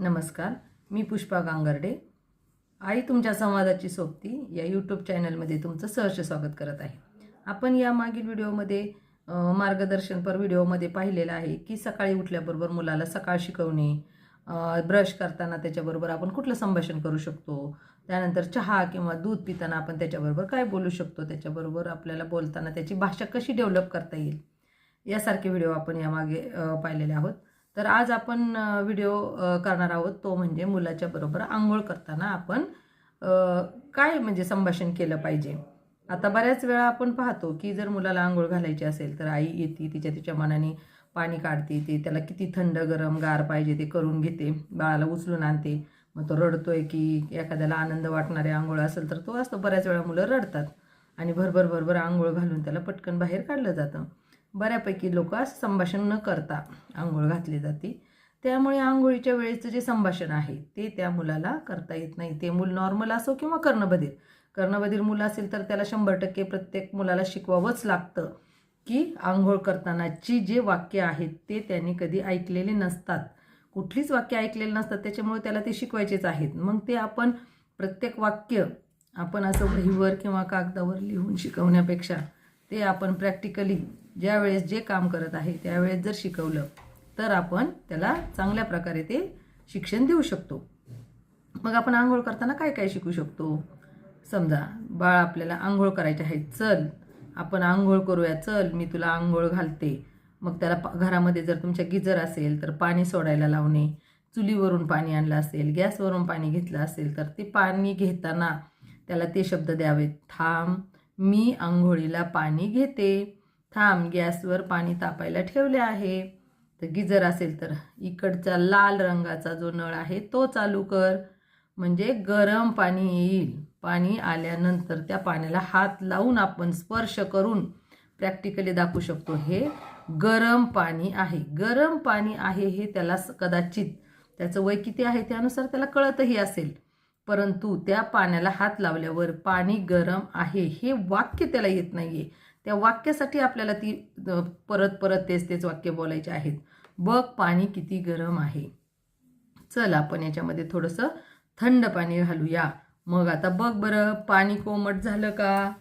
नमस्कार मी पुष्पा गांगर्डे. आई तुमच्या संवादाची सोबती या यूट्यूब चॅनलमध्ये तुमचं सहर्ष स्वागत करत आहे. आपण या मागील व्हिडिओमध्ये मार्गदर्शनपर व्हिडिओमध्ये पाहिलेलं आहे की सकाळी उठल्याबरोबर मुलाला सकाळ शिकवणे ब्रश करताना त्याच्याबरोबर आपण कुठलं संभाषण करू शकतो त्यानंतर चहा किंवा दूध पिताना आपण त्याच्याबरोबर काय बोलू शकतो त्याच्याबरोबर आपल्याला बोलताना त्याची भाषा कशी डेव्हलप करता येईल यासारखे व्हिडिओ आपण यामागे पाहिलेले आहोत. तर आज आपण व्हिडिओ करणार आहोत. तो म्हणजे मुलाच्या बरोबर आंघोळ करताना आपण काय म्हणजे संभाषण केलं पाहिजे? आता बऱ्याच वेळा आपण पाहतो की जर मुलाला आंघोळ घालायची असेल तर आई येते तिच्या तिच्या मनाने पाणी काढते ते त्याला किती थंड गरम गार पाहिजे ते करून घेते. बाळाला उचलून आणते. मग तो रडतोय की एखाद्याला आनंद वाटणारे आंघोळ असेल तर तो असतो. बऱ्याच वेळा मुलं रडतात आणि भरभर भरभर आंघोळ घालून त्याला पटकन बाहेर काढलं जातं. बऱ्यापैकी लोक संभाषण न करता आंघोळ घातली जाते. त्यामुळे आंघोळीच्या वेळेचं जे संभाषण आहे ते त्या मुलाला करता येत नाही. ते मूल नॉर्मल असो किंवा कर्णबधीर. कर्णबधीर मुलं असेल तर त्याला शंभर टक्के प्रत्येक मुलाला शिकवावंच लागतं की आंघोळ करतानाची जे वाक्य आहेत ते त्यांनी कधी ऐकलेले नसतात. कुठलीच वाक्य ऐकलेली नसतात त्याच्यामुळे त्याला ते शिकवायचेच आहेत. मग ते आपण प्रत्येक वाक्य आपण असं वहीवर किंवा कागदावर लिहून शिकवण्यापेक्षा ते आपण प्रॅक्टिकली ज्यावेळेस जे काम करत आहे त्यावेळेस जर शिकवलं तर आपण त्याला चांगल्या प्रकारे ते शिक्षण देऊ शकतो. मग आपण आंघोळ करताना काय काय शिकू शकतो? समजा बाळ आपल्याला आंघोळ करायचे आहे चल आपण आंघोळ करूया चल मी तुला आंघोळ घालते. मग त्याला पा- घरामध्ये जर तुमच्या गिजर असेल तर पाणी सोडायला लावणे. चुलीवरून पाणी आणलं असेल गॅसवरून पाणी घेतलं असेल तर ते पाणी घेताना त्याला ते शब्द द्यावेत. थांब मी आंघोळीला पाणी घेते. थांब गॅसवर पाणी तापायला ठेवले आहे. तर गिजर असेल तर इकडचा लाल रंगाचा जो नळ आहे तो चालू कर. म्हणजे गरम पाणी येईल. पाणी आल्यानंतर त्या पाण्याला हात लावून आपण स्पर्श करून प्रॅक्टिकली दाखवू शकतो हे गरम पाणी आहे. गरम पाणी आहे हे त्याला स- कदाचित त्याचं वय किती आहे त्यानुसार त्याला कळतही असेल. परंतु त्या पाण्याला हात लावल्यावर पाणी गरम आहे हे वाक्य त्याला येत नाही आहे त्या वाक्यासाठी आपल्याला ती परत परत तेच तेच वाक्य बोलायचे आहेत. बघ पाणी किती गरम आहे. चल आपण याच्यामध्ये थोडंसं थंड पाणी घालूया. मग आता बघ बरं पाणी कोमट झालं का?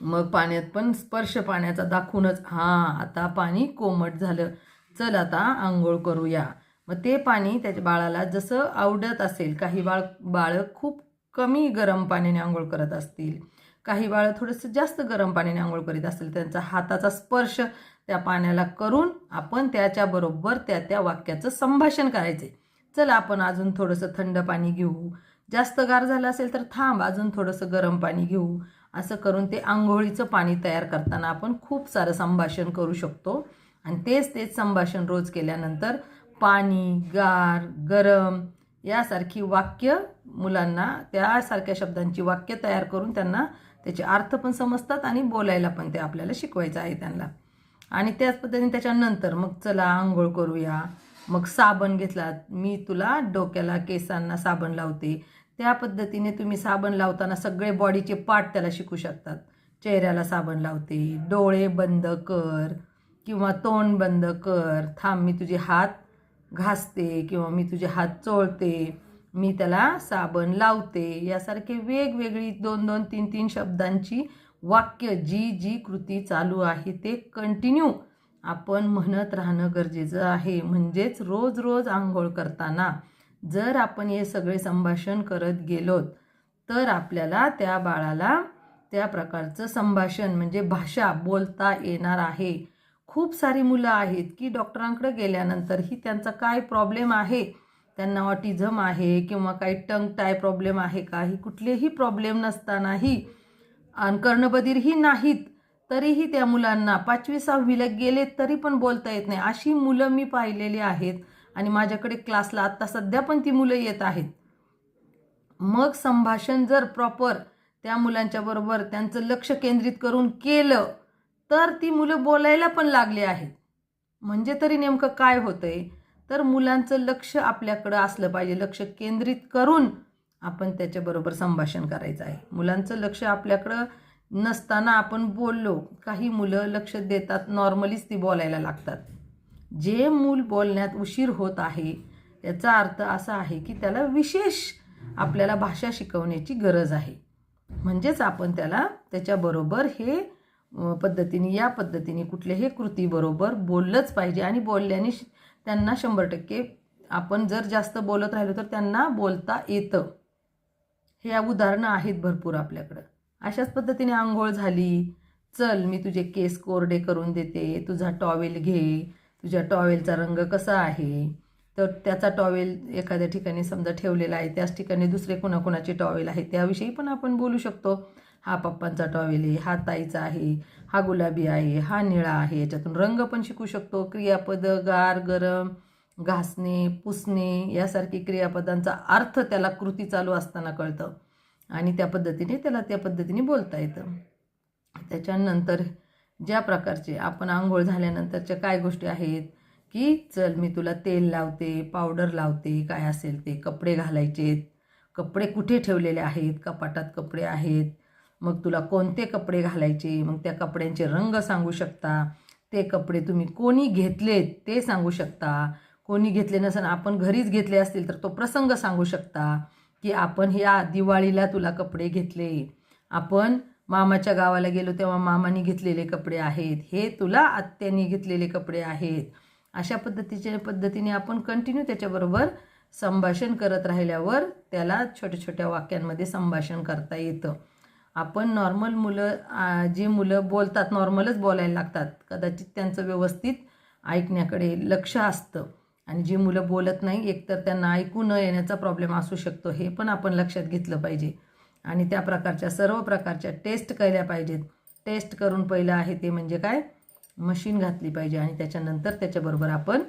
मग पाण्यात पण स्पर्श पाण्याचा दाखवूनच हां आता पाणी कोमट झालं. चल आता आंघोळ करूया. मग ते पाणी त्याच्या बाळाला जसं आवडत असेल काही बाळ बाळं खूप कमी गरम पाण्याने आंघोळ करत असतील. काही बाळं थोडंसं जास्त गरम पाण्याने आंघोळ करीत असेल त्यांचा हाताचा स्पर्श त्या पाण्याला करून आपण त्याच्याबरोबर त्या त्या वाक्याचं संभाषण करायचे. चला आपण अजून थोडंसं थंड पाणी घेऊ. जास्त गार झालं असेल तर थांब अजून थोडंसं गरम पाणी घेऊ. असं करून ते आंघोळीचं पाणी तयार करताना आपण खूप सारं संभाषण करू शकतो. आणि तेच तेच संभाषण रोज केल्यानंतर पाणी गार गरम यासारखी वाक्य मुलांना त्यासारख्या शब्दांची वाक्य तयार करून त्यांना त्याचे अर्थ पण समजतात आणि बोलायला पण ते आपल्याला शिकवायचं आहे त्यांना. आणि त्याच पद्धतीने त्याच्यानंतर मग चला आंघोळ करूया. मग साबण घेतला. मी तुला डोक्याला केसांना साबण लावते. त्या पद्धतीने तुम्ही साबण लावताना सगळे बॉडीचे पार्ट त्याला शिकू शकतात. चेहऱ्याला साबण लावते. डोळे बंद कर किंवा तोंड बंद कर. थांब मी तुझे हात घासते किंवा मी तुझे हात चोळते. मी त्याला साबण लावते. यासारखे वेगवेगळी दोन दोन तीन तीन शब्दांची वाक्य जी जी कृती चालू आहे ते कंटिन्यू आपण म्हणत राहणं गरजेचं आहे. म्हणजेच रोज रोज आंघोळ करताना जर आपण हे सगळे संभाषण करत गेलोत तर आपल्याला त्या बाळाला त्या प्रकारचं संभाषण म्हणजे भाषा बोलता येणार आहे. खूप सारी मुलं आहेत की डॉक्टरांकडे गेल्यानंतरही त्यांचा काय प्रॉब्लेम आहे? त्यांना ऑटिझम आहे किंवा काही टंग टाय प्रॉब्लेम आहे का? ही कुठलेही प्रॉब्लेम नसतानाही आणि कर्णबधीरही नाहीत तरीही त्या मुलांना पाचवी सहावीला गेले तरी पण बोलता येत नाही. अशी मुलं मी पाहिलेली आहेत आणि माझ्याकडे क्लासला आत्ता सध्या पण ती मुलं येत आहेत. मग संभाषण जर प्रॉपर त्या मुलांच्या बरोबर त्यांचं लक्ष केंद्रित करून केलं तर ती मुलं बोलायला पण लागली आहेत. म्हणजे तरी नेमकं काय होतंय? तर मुलांचं लक्ष आपल्याकडं असलं पाहिजे. लक्ष केंद्रित करून आपण त्याच्याबरोबर संभाषण करायचं आहे. मुलांचं लक्ष आपल्याकडं नसताना आपण बोललो काही मुलं लक्ष देतात नॉर्मलीच ती बोलायला लागतात. जे मूल बोलण्यात उशीर होत आहे याचा अर्थ असा आहे की त्याला विशेष आपल्याला भाषा शिकवण्याची गरज आहे. म्हणजेच आपण त्याला त्याच्याबरोबर हे पद्धतीने या पद्धतीने कुठल्याही कृतीबरोबर बोललंच पाहिजे आणि बोलल्याने त्यांना शंभर टक्के. आपण जर जास्त बोलत राहिलो तर त्यांना बोलता येतं. हे उदाहरणं आहेत भरपूर आपल्याकडं. अशाच पद्धतीने आंघोळ झाली चल मी तुझे केस कोरडे करून देते तुझा टॉवेल घे तुझ्या टॉवेलचा रंग कसा आहे? तर त्याचा टॉवेल एखाद्या ठिकाणी समजा ठेवलेला आहे त्याच ठिकाणी दुसरे कोणाकोणाचे टॉवेल आहे त्याविषयी पण आपण बोलू शकतो. हा पप्पांचा टॉवेल आहे हा ताईचा आहे हा गुलाबी आहे हा निळा आहे. याच्यातून रंग पण शिकू शकतो. क्रियापद गार गरम घासणे पुसणे यासारखी क्रियापदांचा अर्थ त्याला कृती चालू असताना कळतं. आणि त्या पद्धतीने त्याला त्या पद्धतीने बोलता येतं. त्याच्यानंतर ज्या प्रकारचे आपण आंघोळ झाल्यानंतरच्या काय गोष्टी आहेत? की चल मी तुला तेल लावते पावडर लावते काय असेल ते कपडे घालायचे कपडे कुठे ठेवलेले आहेत? कपाटात कपडे आहेत. मग तुला कोणते कपडे घालायचे? मग त्या कपड्यांचे रंग सांगू शकता. ते कपडे तुम्ही कोणी घेतलेत ते सांगू शकता. कोणी घेतले नसेल आपण घरीच घेतले असतील तर तो प्रसंग सांगू शकता की आपण ह्या दिवाळीला तुला कपडे घेतले. आपण मामाच्या गावाला गेलो तेव्हा मामाने घेतलेले कपडे आहेत. हे तुला आत्याने घेतलेले कपडे आहेत. अशा पद्धतीच्या पद्धतीने आपण कंटिन्यू त्याच्याबरोबर संभाषण करत राहिल्यावर त्याला छोट्या छोट्या वाक्यांमध्ये संभाषण करता येतं. आपण नॉर्मल मुलं जी जे मुलं बोलतात नॉर्मलच बोलायला लागतात. कदाचित त्यांचं व्यवस्थित ऐकण्याकडे लक्ष असतं. आणि जी मुलं बोलत नाही एकतर त्यांना ऐकू न येण्याचा प्रॉब्लेम असू शकतो. हे पण आपण लक्षात घेतलं पाहिजे. आणि त्या प्रकारच्या सर्व प्रकारच्या टेस्ट केल्या पाहिजेत. टेस्ट करून पहिलं आहे ते म्हणजे काय? मशीन घातली पाहिजे. आणि त्याच्यानंतर त्याच्याबरोबर आपण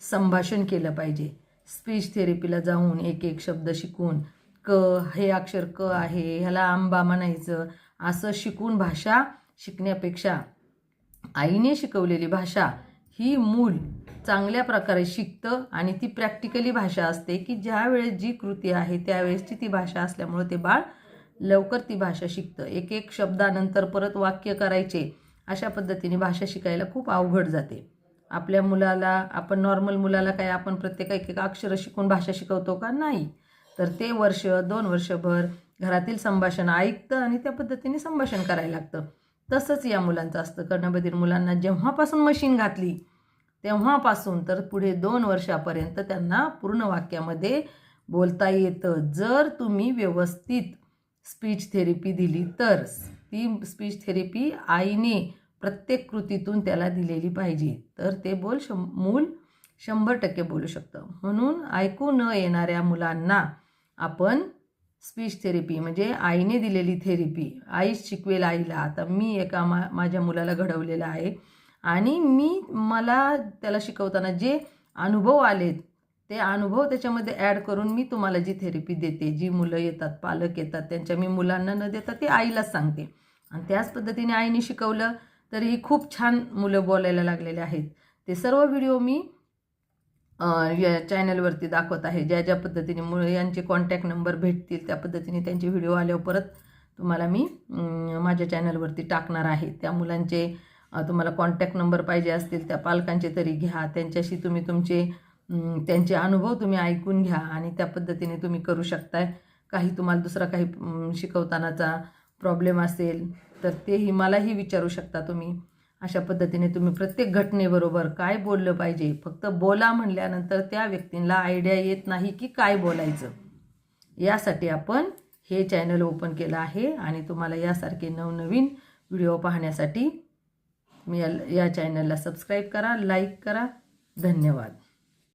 संभाषण केलं पाहिजे. स्पीच थेरपीला जाऊन एक एक शब्द शिकून क हे अक्षर क आहे ह्याला आंबा म्हणायचं. असं शिकून भाषा शिकण्यापेक्षा आईने शिकवलेली भाषा ही मूल चांगल्या प्रकारे शिकतं आणि ती प्रॅक्टिकली भाषा असते की ज्यावेळेस जी कृती आहे त्यावेळेसची ती भाषा असल्यामुळं ते बाळ लवकर ती भाषा शिकतं. एक एक शब्दानंतर परत वाक्य करायचे अशा पद्धतीने भाषा शिकायला खूप अवघड जाते. आपल्या मुलाला आपण नॉर्मल मुलाला काय आपण प्रत्येक एक एक अक्षरं शिकून भाषा शिकवतो का? नाही. तर ते वर्ष दोन वर्षभर घरातील संभाषण ऐकतं आणि त्या पद्धतीने संभाषण करायला लागतं. तसंच या मुलांचं असतं. कर्णबधीर मुलांना जेव्हापासून मशीन घातली तेव्हापासून तर पुढे दोन वर्षापर्यंत त्यांना पूर्ण वाक्यामध्ये बोलता येतं. जर तुम्ही व्यवस्थित स्पीच थेरपी दिली तर ती स्पीच थेरपी आईने प्रत्येक कृतीतून त्याला दिलेली पाहिजे. तर ते बोल शं मूल शंभर टक्के बोलू शकतं. म्हणून ऐकू न येणाऱ्या मुलांना आपण स्पीच थेरपी म्हणजे आईने दिलेली थेरपी आईच शिकवेल आईला. आता मी एका मा माझ्या मुलाला घडवलेलं आहे. आणि मी मला त्याला शिकवताना जे अनुभव आलेत ते अनुभव त्याच्यामध्ये ॲड करून मी तुम्हाला जी थेरपी देते जी मुलं येतात पालक येतात त्यांच्या मी मुलांना न देता ते आईलाच सांगते. आणि त्याच पद्धतीने आईने शिकवलं तरीही खूप छान मुलं बोलायला लागलेले आहेत. ते सर्व व्हिडिओ मी या चॅनलवरती दाखवत आहे. ज्या ज्या पद्धतीने मुळे यांचे कॉन्टॅक्ट नंबर भेटतील त्या पद्धतीने त्यांचे व्हिडिओ आल्यावर परत तुम्हाला मी माझ्या चॅनलवरती टाकणार आहे. त्या मुलांचे तुम्हाला कॉन्टॅक्ट नंबर पाहिजे असतील त्या पालकांचे तरी घ्या. त्यांच्याशी तुम्ही तुमचे त्यांचे अनुभव तुम्ही ऐकून घ्या आणि त्या पद्धतीने तुम्ही करू शकताय. काही तुम्हाला दुसरा काही शिकवतानाचा प्रॉब्लेम असेल तर तेही मलाही विचारू शकता तुम्ही. अशा पद्धतीने तुम्ही प्रत्येक घटनेबरोबर काय बोललं पाहिजे? फक्त बोला म्हणल्यानंतर त्या व्यक्तींना आयडिया येत नाही की काय बोलायचं. यासाठी आपण हे चॅनल ओपन केलं आहे आणि तुम्हाला यासारखे नवनवीन व्हिडिओ पाहण्यासाठी मी या या चॅनलला सबस्क्राईब करा लाईक करा. धन्यवाद.